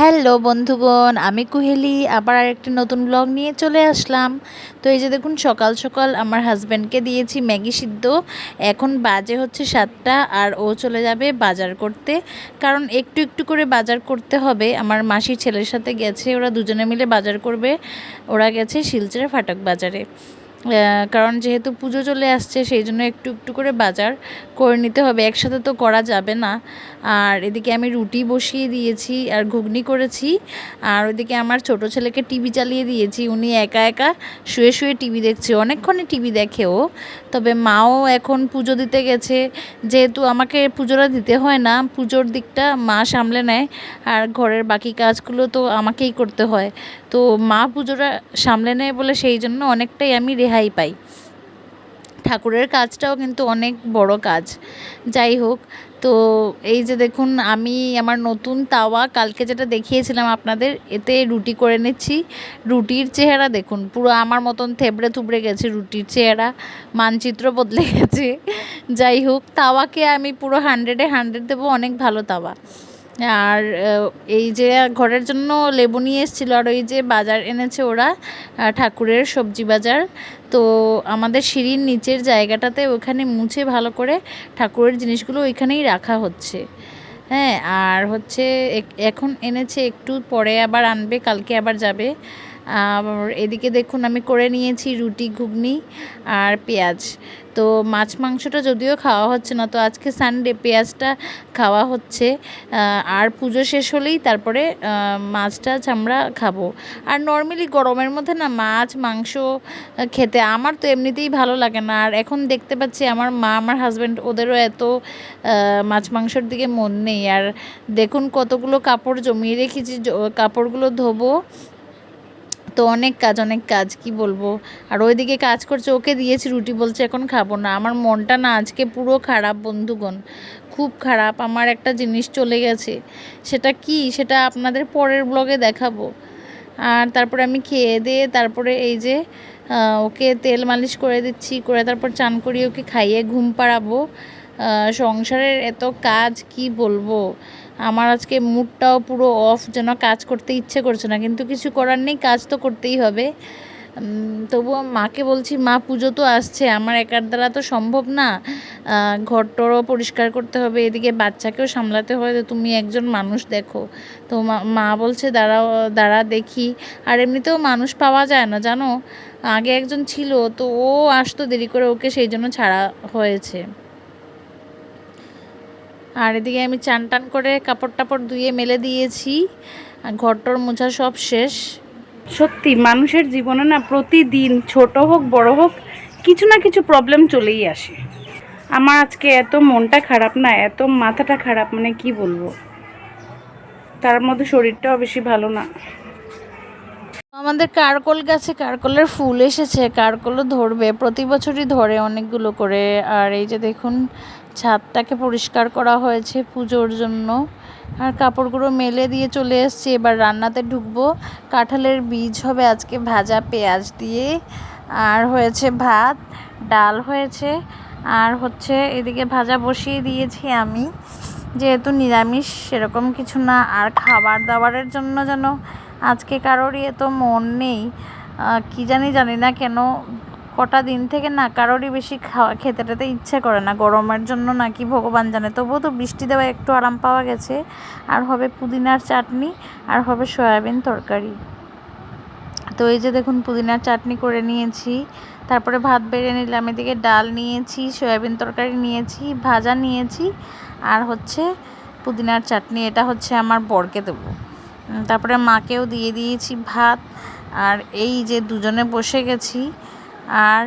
Hello বন্ধুগণ, আমি কুহেলি। আবার আরেকটি নতুন ব্লগ নিয়ে চলে আসলাম। তো এই যে দেখুন, সকাল সকাল আমার হাজব্যান্ডকে দিয়েছি ম্যাগি সিদ্ধ। এখন বাজে হচ্ছে সাতটা আর ও চলে যাবে বাজার করতে। কারণ একটু একটু করে বাজার করতে হবে। আমার মাসির ছেলের সাথে গেছে, ওরা দুজনে মিলে বাজার করবে। ওরা গেছে শিলচরে ফাটক বাজারে। কারণ যেহেতু পুজো চলে আসছে, সেই জন্য একটু একটু করে বাজার করে নিতে হবে। একসাথে তো করা যাবে না। আর এদিকে আমি রুটি বসিয়ে দিয়েছি আর ঘুগনি করেছি। আর ওইদিকে আমার ছোট ছেলেকে টিভি চালিয়ে দিয়েছি। উনি একা একা শুয়ে শুয়ে টিভি দেখছে। অনেকক্ষণই টিভি দেখে ও। তবে মাও এখন পুজো দিতে গেছে। যেহেতু আমাকে পুজোটা দিতে হয় না, পুজোর দিকটা মা সামলে নেয়। আর ঘরের বাকি কাজগুলো তো আমাকেই করতে হয়। তো মা পুজোটা সামলে নেয় বলে সেই জন্য অনেকটাই আমি রেহাই পাই। ঠাকুরের কাজটাও কিন্তু অনেক বড় কাজ। যাই হোক, তো এই যে দেখুন, আমি আমার নতুন তাওয়া কালকে যেটা দেখিয়েছিলাম আপনাদের, এতে রুটি করে নিচ্ছি। রুটির চেহারা দেখুন, পুরো আমার মতন থেবড়ে থুবড়ে গেছে রুটির চেহারা, মানচিত্র বদলে গেছে। যাই হোক, তাওয়াকে আমি পুরো হান্ড্রেডে হান্ড্রেড দেবো, অনেক ভালো তাওয়া। আর এই যে ঘরের জন্য লেবু নিয়ে এসেছিল আর ওই যে বাজার এনেছে ওরা ঠাকুরের সবজি বাজার। তো আমাদের সিঁড়ির নিচের জায়গাটাতে ওখানে মুছে ভালো করে ঠাকুরের জিনিসগুলো ওইখানেই রাখা হচ্ছে। হ্যাঁ আর হচ্ছে এখন এনেছে, একটু পরে আবার আনবে, কালকে আবার যাবে। এদিকে দেখুন আমি করে নিয়েছি রুটি ঘুগনি আর পেঁয়াজ। তো মাছ মাংসটা যদিও খাওয়া হচ্ছে না তো আজকে সানডে পেঁয়াজটা খাওয়া হচ্ছে। আর পুজো শেষ হলেই তারপরে আহ, মাছটা আমরা খাব। আর নর্মালি গরমের মধ্যে না মাছ মাংস খেতে আমার তো এমনিতেই ভালো লাগে না। আর এখন দেখতে পাচ্ছি আমার মা আমার হাজব্যান্ড ওদেরও এত মাছ মাংসর দিকে মন নেই। আর দেখুন কতগুলো কাপড় জমিয়ে রেখেছি কাপড়গুলো ধোবো। তো অনেক কাজ অনেক কাজ, কি বলব? আর ওইদিকে কাজ করছে, ওকে দিয়েছি রুটি, বলছে এখন খাব না। আমার মনটা না, আজকে পুরো খারাপ, বন্ধুগণ। খুব খারাপ, আমার একটা জিনিস চলে গেছে। সেটা কি? সেটা আপনাদের পরের ব্লগে দেখাবো। আর তারপরে আমি খেয়ে দিয়ে তারপরে এই যে ওকে তেল মালিশ করে দিচ্ছি, করে তারপর চান করিয়ে ওকে খাইয়ে ঘুম পাড়াবো। সংসারের এত কাজ, কি বলব? আমার আজকে মুডটাও পুরো অফ যেন কাজ করতে ইচ্ছে করছে না। কিন্তু কিছু করার নেই কাজ তো করতেই হবে। তবুও মাকে বলছি মা পুজো তো আসছে আমার একার দ্বারা তো সম্ভব না। আহ, ঘর টরও পরিষ্কার করতে হবে এদিকে বাচ্চাকেও সামলাতে হয় তো তুমি একজন মানুষ দেখো। তো মা বলছে দাঁড়াও দাঁড়া দেখি। আর এমনিতেও মানুষ পাওয়া যায় না জানো? আগে একজন ছিল তো ও আসতো দেরি করে ওকে সেই জন্য ছাড়া হয়েছে। আর এদিকে আমি চান টান করে কাপড় টাপড় ধুয়ে মেলে দিয়েছি। আর ঘরটর মোছা সব শেষ। সত্যি মানুষের জীবনে না প্রতিদিন ছোট হোক বড় হোক কিছু না কিছু প্রবলেম চলেই আসে। আমার আজকে এত মনটা খারাপ না এত মাথাটা খারাপ মানে কি বলব? তার মধ্যে শরীরটাও বেশি ভালো না। আমাদের কারকল গাছে কারকলের ফুল এসেছে কারকলও ধরবে প্রতি বছরই ধরে অনেকগুলো করে। আর এই যে দেখুন ছাদটাকে পরিষ্কার করা হয়েছে পুজোর জন্য। আর কাপড়গুলো মেলে দিয়ে চলে এসেছি। এবার রান্নাতে ঢুকবো। কাঁঠালের বীজ হবে আজকে ভাজা পেঁয়াজ দিয়ে। আর হয়েছে ভাত, ডাল হয়েছে। আর হচ্ছে এদিকে ভাজা বসিয়ে দিয়েছি আমি। যেহেতু নিরামিষ, সেরকম কিছু না। আর খাবার দাবারের জন্য যেন আজকে কারোর কারোরই এত মন নেই। কি জানি জানি না কেন কটা দিন থেকে না কারোরই বেশি খাওয়া, খেতে টেতে ইচ্ছে করে না। গরমের জন্য নাকি ভগবান জানে। তবুও তো বৃষ্টি দেওয়া একটু আরাম পাওয়া গেছে। আর হবে পুদিনার চাটনি, আর হবে সয়াবিন তরকারি। তো এই যে দেখুন, পুদিনার চাটনি করে নিয়েছি। তারপরে ভাত বেড়ে নিলাম, এদিকে ডাল নিয়েছি, সয়াবিন তরকারি নিয়েছি, ভাজা নিয়েছি, আর হচ্ছে পুদিনার চাটনি। এটা হচ্ছে আমার বরকে দেবো। তারপরে মাকেও দিয়ে দিয়েছি ভাত। আর এই যে দুজনে বসে গেছি আর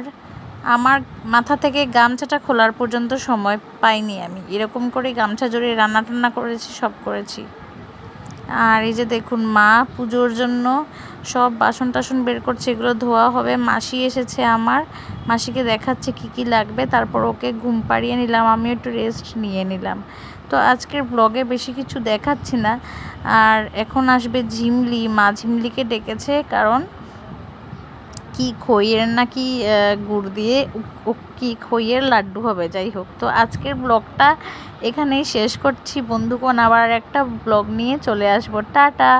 আমার মাথা থেকে গামছাটা খোলার পর্যন্ত সময় পাইনি আমি। এরকম করে গামছা জড়িয়ে রান্না টান্না করেছি, সব করেছি। আর এই যে দেখুন, মা পুজোর জন্য সব বাসন টাসন বের করছে, এগুলো ধোয়া হবে। মাসি এসেছে আমার, মাসিকে দেখাচ্ছে কি কি লাগবে। তারপর ওকে ঘুম পাড়িয়ে নিলাম, আমিও একটু রেস্ট নিয়ে নিলাম। তো আজকের ব্লগে বেশি কিছু দেখাচ্ছি না। আর এখন আসবে ঝিমলি, মা ঝিমলিকে ডেকেছে কারণ কি খইয়ের নাকি গুড় দিয়ে কি খইয়ের লাড্ডু হবে, যাই হোক। তো আজকের ব্লগটা এখানেই শেষ করছি। বন্ধুগণ, আবার একটা ব্লগ নিয়ে চলে আসব। টাটা!